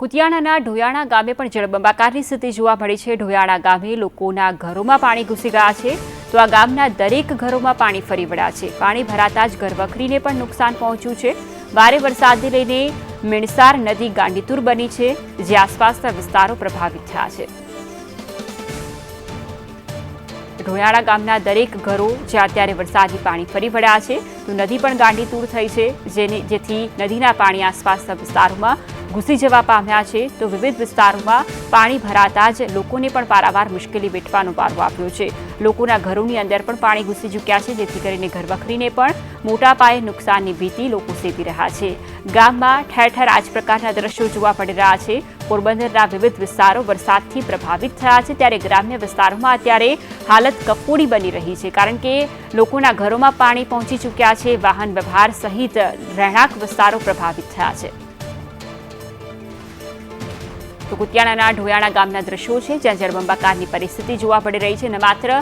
કુતિયાણાના ઢોયાણા ગામે પણ જળબંબાકારની સ્થિતિ જોવા મળી છે. ઢોયાણા ગામે લોકોના ઘરોમાં પાણી ઘૂસી ગયા છે. તો આ ગામના દરેક ઘરોમાં પાણી ફરી વળ્યા છે. પાણી ભરાતા જ ઘરવખરીને પણ નુકસાન પહોંચ્યું છે. ભારે વરસાદને લઈને મીણસાર નદી ગાંડીતુર બની છે, જે આસપાસના વિસ્તારો પ્રભાવિત થયા છે. ઢોયાળા ગામના દરેક ઘરો જ્યાં અત્યારે વરસાદી પાણી ફરી વળ્યા છે, તો નદી પણ ગાંડીતુર થઈ છે, જેની જેથી નદીના પાણી આસપાસના વિસ્તારોમાં ઘૂસી જવા પામ્યા છે તો વિવિધ વિસ્તારોમાં પાણી ભરાતા જ લોકોને પણ પારાવાર મુશ્કેલી વેઠવાનો પારો આપ્યો છે. લોકોના ઘરોની અંદર પણ પાણી ઘૂસી ચૂક્યા છે, જેથી કરીને ઘરવખરીને પણ મોટા પાયે નુકસાનની ભીતિ લોકો સેવી રહ્યા છે. ગામમાં ઠેર ઠેર આ જ પ્રકારના દ્રશ્યો જોવા મળી રહ્યા છે. પોરબંદરના વિવિધ વિસ્તારો વરસાદથી પ્રભાવિત થયા છે, ત્યારે ગ્રામ્ય વિસ્તારોમાં અત્યારે હાલત કફોડી બની રહી છે, કારણ કે લોકોના ઘરોમાં પાણી પહોંચી ચૂક્યા છે. વાહન વ્યવહાર સહિત રહેણાંક વિસ્તારો પ્રભાવિત થયા છે. તો કુતિયાણાના ઢોયાણા ગામના દ્રશ્યો છે જ્યાં જળબંબાકારની પરિસ્થિતિ જોવા મળી રહી છે અને માત્ર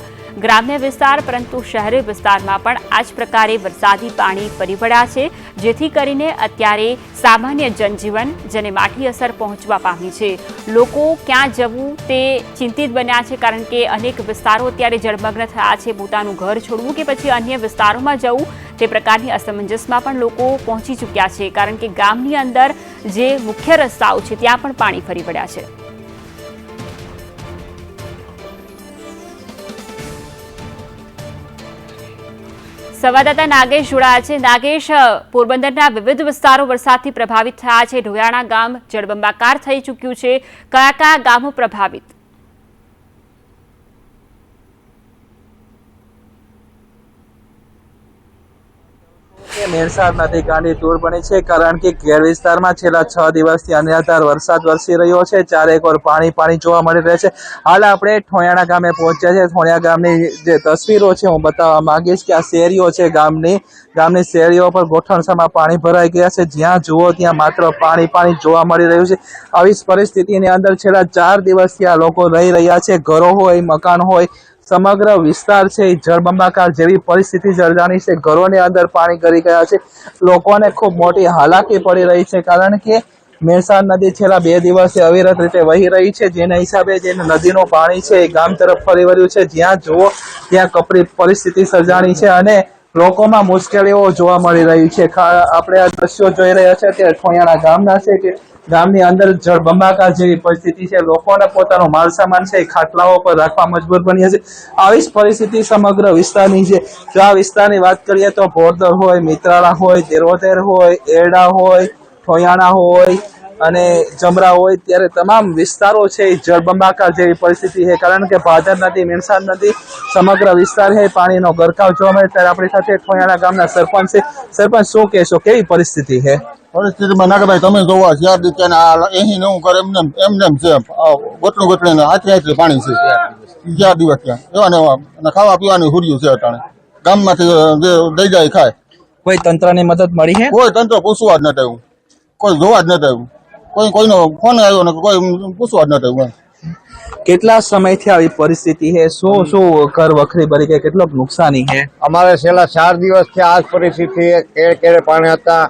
ગ્રામ્ય વિસ્તાર, પરંતુ શહેરી વિસ્તારમાં પણ આ જ પ્રકારે વરસાદી પાણી ફરી વળ્યા છે, જેથી કરીને અત્યારે સામાન્ય જનજીવન જેને માઠી અસર પહોંચવા પામી છે. લોકો ક્યાં જવું તે ચિંતિત બન્યા છે, કારણ કે અનેક વિસ્તારો અત્યારે જળમગ્ન થયા છે. પોતાનું ઘર છોડવું કે પછી અન્ય વિસ્તારોમાં જવું, તે પ્રકારની અસમંજસમાં પણ લોકો પહોંચી ચૂક્યા છે, કારણ કે ગામની અંદર જે મુખ્ય રસ્તાઓ છે, ત્યાં પણ પાણી ફરી વળ્યા છે. સંવાદદાતા નાગેશ જોડાયા છે. નાગેશ પોરબંદરના વિવિધ વિસ્તારો વરસાદથી પ્રભાવિત થયા છે. ઢોયાણા ગામ જળબંબાકાર થઈ ચૂક્યું છે. કયા કયા ગામો પ્રભાવિત? કે મેરસાર નદી ગાંડી તૂર બની છે, કારણ કે ઘેર વિસ્તારમાં છેલ્લા છ દિવસથી અનરાધાર વરસાદ વરસી રહ્યો છે. ચારેક ઓર પાણી જોવા મળી રહે છે. હાલ આપણે ઠોયાણા ગામે પહોંચ્યા છે. ઠોયા ગામની જે તસવીરો છે, હું બતાવવા માંગીશ કે શેરીઓ છે ગામની ગામની શેરીઓ પર ગોઠણસામાં પાણી ભરાઈ ગયા છે. જ્યાં જુઓ, ત્યાં માત્ર પાણી પાણી જોવા મળી રહ્યું છે. આવી પરિસ્થિતિની અંદર છેલ્લા ચાર દિવસથી આ લોકો રહી રહ્યા છે. ઘરો હોય, મકાન હોય સમગ્ર વિસ્તાર છે એ જળબંબાકાર જેવી પરિસ્થિતિ સર્જાણી છે. ઘરોની અંદર પાણી કરી ગયા છે. લોકોને ખૂબ મોટી હાલાકી પડી રહી છે કારણ કે મહેસાણ નદી છેલ્લા બે દિવસથી અવિરત રીતે વહી રહી છે. જેના હિસાબે જે નદીનું પાણી છે એ ગામ તરફ ફરી વળ્યું છે. જ્યાં જુઓ ત્યાં કપરી પરિસ્થિતિ સર્જાણી છે અને લોકોમાં મુશ્કેલીઓ જોવા મળી રહી છે. આપણે આ દ્રશ્યો જોઈ રહ્યા છે તે ઠોયાણા ગામના છે કે ગામની અંદર જળબંબાકાર જેવી પરિસ્થિતિ છે. લોકોને પોતાનો માલ સામાન છે, એ ખાટલાઓ પર રાખવા મજબૂર બન્યા છે. આવી જ પરિસ્થિતિ સમગ્ર વિસ્તારની છે. જો આ વિસ્તારની વાત કરીએ તો ભોરદર હોય, મિત્રાળા હોય દેરોધેર હોય, એરડા હોય ઠોયાણા હોય અને જમરા હોય ત્યારે તમામ વિસ્તારો છે એ જળબંબાકાર જેવી પરિસ્થિતિ છે. કારણ કે ભાદર નદી મીણસાર નદી સમગ્ર વિસ્તાર છે પાણીનો ગરકાવ જોવા મળે. ત્યારે આપણી સાથે ખોયાણા ગામના સરપંચ છે. સરપંચ શું કહેશો? કેવી પરિસ્થિતિ છે? પરિસ્થિતિમાં નાગભાઈ તમે જોવો ચાર દિવસ અહીં નેવું કરે એમને એમ- એમને એમ છે ગોટલું ગોટલીને હાથે હાથે પાણી છે. ચાર દિવસ ત્યાં. એવા ને એવા. ખાવા પીવાની હુર્યું છે અટાણે. ગામમાંથી જે દઈ જાય ખાય. કોઈ તંત્રની મદદ મળી છે? કોઈ તંત્ર પૂછવા જ નથી આવ્યું કોઈ જોવા જ નથી આવ્યું કોઈ કોઈનો ફોન આવ્યો ને કોઈ પૂછવા જ નથી આવ્યું એમ. કેટલા સમયથી આવી પરિસ્થિતિ છે? શું શું ઘર વખરી ભરી ગઈ કેટલોક નુકસાની છે? અમારે છેલ્લા ચાર દિવસથી આ જ પરિસ્થિતિ કેળ કેળે પાણી હતા.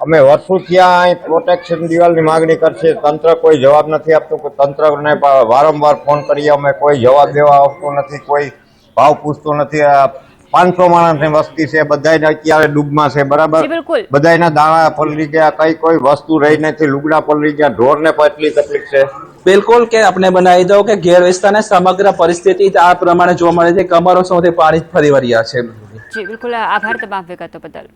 અમે વર્ષોથી આ અહીં પ્રોટેક્શન દિવાલની માગણી કરશે. તંત્ર કોઈ જવાબ નથી આપતું. કોઈ તંત્રને વારંવાર ફોન કરીએ. અમે કોઈ જવાબ દેવા આવતો નથી. કોઈ ભાવ પૂછતું નથી. આ પાંચસો માણસની વસ્તી છે બધાને અત્યારે ડૂબમાં છે બરાબર? જી, બધાના દાણા પલળી ગયા કઈ કોઈ વસ્તુ રહી નથી લુગડા પલળી ગયા ઢોરને પણ એટલી તકલીફ છે. બિલકુલ કે આપણે બનાવી દઉં કે ઘેર વિસ્તારને સમગ્ર પરિસ્થિતિ આ પ્રમાણે જોવા મળે છે કમરો સૌથી પાણી ફરી વળ્યા છે. જી બિલકુલ. આભાર તમામ વિગતો બદલ.